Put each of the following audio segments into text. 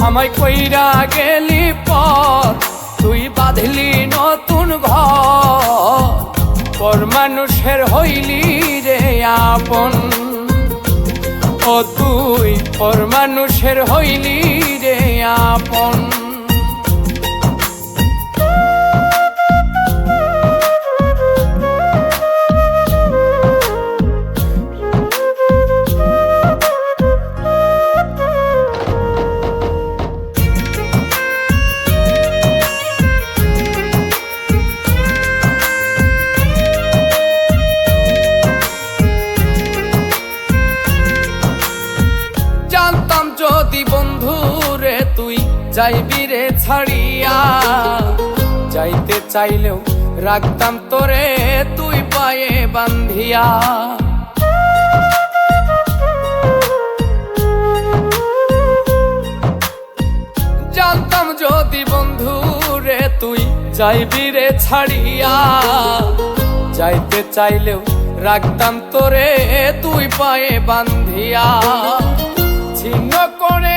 আমায় কইরা গেলি পর তুই বাঁধলি নতুন ঘর। মানুষের হইলি রে আপন। ও তুই, পর মানুষের হইলি রে আপন। যাইবি রে ছাড়িয়া। যাইতে চাইলেও রাখতাম তোরে তুই পায়ে বান্ধিয়া জানতাম যদি বন্ধু রে তুই যাইবি রে ছাড়িয়া। যাইতে চাইলেও রাখতাম তোরে তুই পায়ে বান্ধিয়া ছিন্ন করে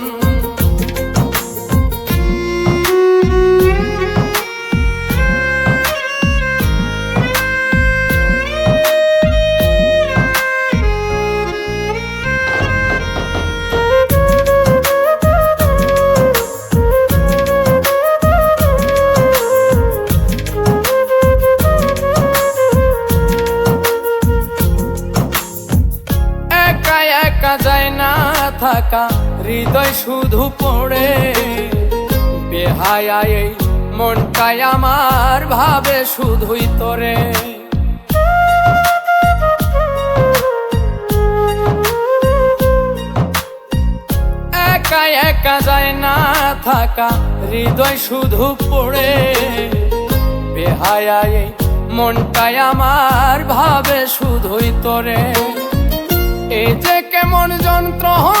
থাকা হৃদয় শুধু পড়ে। বেহায়া এই মনটাই আমার ভাবে শুধুই তোরে। একা একা যায় না থাকা হৃদয় শুধু পড়ে। বেহায়া এই মনটাই আমার ভাবে শুধুই তোরে। এ যে কেমন যন্ত্রণা রে একটি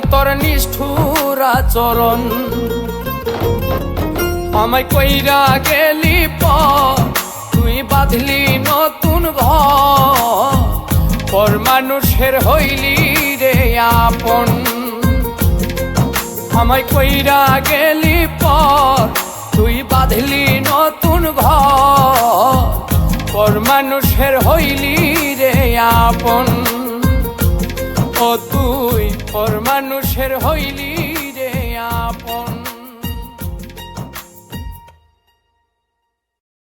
তোর নিষ্ঠুর আচরণ। আমায় কইরা গেলি প, তুই বাঁধলি নতুন ঘর মানুষের হইলি রে আপন। আমায় কইরা গেলি পর পর মানুষের হইলি